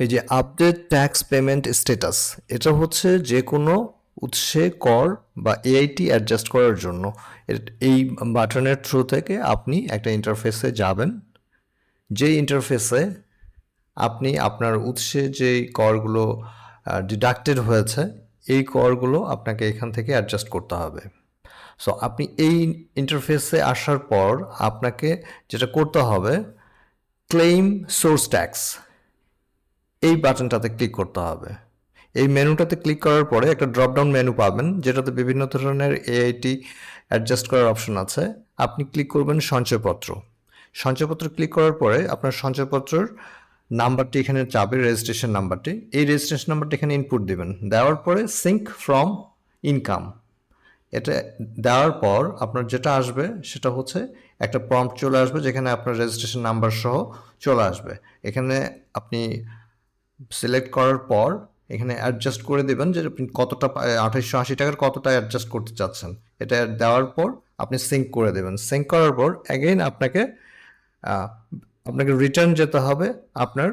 এই যে update tax payment status এটা হচ্ছে যে কোনো উৎসে কর বা এআইটি অ্যাডজাস্ট করার জন্য। এই বাটনের থ্রু থেকে আপনি একটা ইন্টারফেসে যাবেন। যে ইন্টারফেসে আপনি আপনার উৎসে যেই করগুলো ডিডাক্টেড হয়েছে, এই করগুলো আপনাকে এখান থেকে অ্যাডজাস্ট করতে হবে। সো আপনি এই ইন্টারফেসে আসার পর আপনাকে যেটা করতে হবে ক্লেইম সোর্স ট্যাক্স এই বাটনটাতে ক্লিক করতে হবে। এই মেনুটাতে ক্লিক করার পরে একটা ড্রপডাউন মেনু পাবেন, যেটাতে বিভিন্ন ধরনের এআইটি অ্যাডজাস্ট করার অপশন আছে। আপনি ক্লিক করবেন সঞ্চয়পত্র। সঞ্চয়পত্র ক্লিক করার পরে আপনার সঞ্চয়পত্রের নাম্বারটি এখানে চাবে রেজিস্ট্রেশন নাম্বারটি এই রেজিস্ট্রেশন নাম্বারটি এখানে ইনপুট দিবেন। দেওয়ার পরে সিঙ্ক ফ্রম ইনকাম এটা দেওয়ার পর আপনার যেটা আসবে সেটা হচ্ছে একটা প্রম্পট চলে আসবে, যেখানে আপনার রেজিস্ট্রেশন নাম্বার সহ চলে আসবে। এখানে আপনি সিলেক্ট করার পর এখানে অ্যাডজাস্ট করে দেবেন যে আপনি কতটা আঠাইশশো আশি টাকার কতটা অ্যাডজাস্ট করতে চাচ্ছেন। এটা দেওয়ার পর আপনি সিঙ্ক করে দেবেন। সিঙ্ক করার পর অ্যাগেইন আপনাকে আপনাকে রিটার্ন যেতে হবে আপনার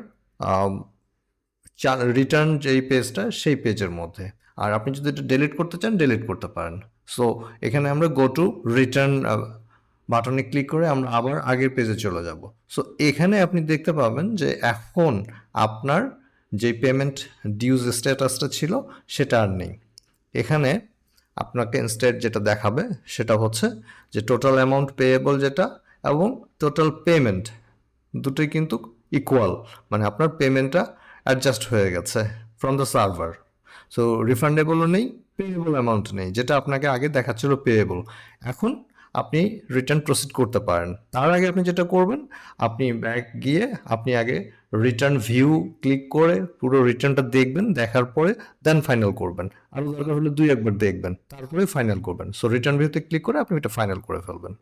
রিটার্ন যেই পেজটা সেই পেজের মধ্যে। আর আপনি যদি এটা ডিলিট করতে চান ডিলিট করতে পারেন। সো এখানে আমরা গো টু রিটার্ন বাটনে ক্লিক করে আমরা আবার আগের পেজে চলে যাব। সো এখানে আপনি দেখতে পাবেন যে এখন আপনার যে পেমেন্ট ডিউজ স্ট্যাটাসটা ছিল, সেটা আর নেই। এখানে আপনাকে ইনস্টেড যেটা দেখাবে, সেটা হচ্ছে যে টোটাল অ্যামাউন্ট পেয়েবল যেটা এবং টোটাল পেমেন্ট দুটোই কিন্তু ইকুয়াল মানে আপনার পেমেন্টটা অ্যাডজাস্ট হয়ে গেছে ফ্রম দ্য সার্ভার সো রিফান্ডেবলও নেই পেয়েবল অ্যামাউন্ট নেই, যেটা আপনাকে আগে দেখাচ্ছিল পেয়েবল এখন আপনি রিটার্ন প্রসিড করতে পারেন। তার আগে আপনি যেটা করবেন, আপনি ব্যাক গিয়ে আপনি আগে রিটার্ন ভিউ ক্লিক করে পুরো রিটার্নটা দেখবেন, দেখার পরে দেন ফাইনাল করবেন। আরও দরকার হলে দুই একবার দেখবেন, তারপরে ফাইনাল করবেন। সো রিটার্ন ভিউতে ক্লিক করে আপনি এটা ফাইনাল করে ফেলবেন।